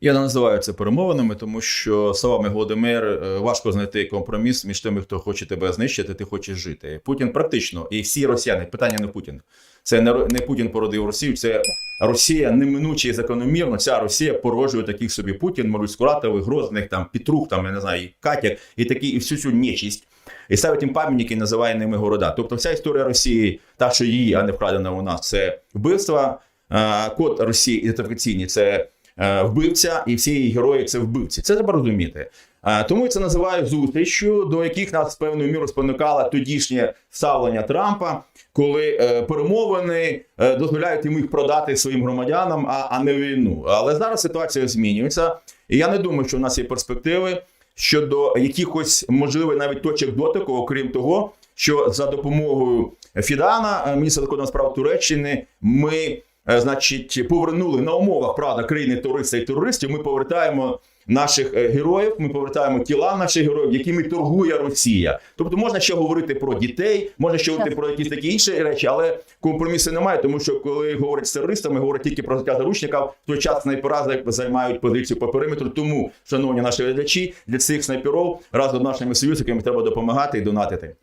Я не називаю це перемовинами, тому що словами Володимир е, важко знайти компроміс між тими, хто хоче тебе знищити, ти хочеш жити. Путін практично і всі росіяни. Питання не Путін. Це не, не Путін породив Росію. Це Росія неминуче і закономірно. Ця Росія породжує таких собі Путін, Марусь Скуратових, Грозних, там Петрух, там я не знаю, і Катяк, і такі, і всю цю нечість. І ставить їм пам'ятники і називає ними города. Тобто, вся історія Росії, та що її, а не вкрадена у нас, це вбивства. Код Росії ідентифікаційний це вбивця, і всі герої це вбивці. Це треба розуміти. Е, Тому я це називаю зустріччю, до яких нас певною мірою спонукало тодішнє ставлення Трампа, коли е, перемовини е, дозволяють йому їх продати своїм громадянам, а, а не війну. Але зараз ситуація змінюється, і я не думаю, що в нас є перспективи щодо якихось можливих навіть точок дотику, окрім того, що за допомогою Фідана, е, міністра закордонних справ Туреччини, ми, е, значить, повернули на умовах правда країни туриста і терористів. Ми повертаємо наших е, героїв, ми повертаємо тіла наших героїв, якими торгує Росія. Тобто можна ще говорити про дітей, можна ще говорити про якісь такі інші речі, але компромісу немає, тому що коли говорять з терористами, говорять тільки про життя заручника, в той час снайпера займають позицію по периметру. Тому, шановні наші глядачі, для цих снайперів разом з нашими союзниками треба допомагати і донатити.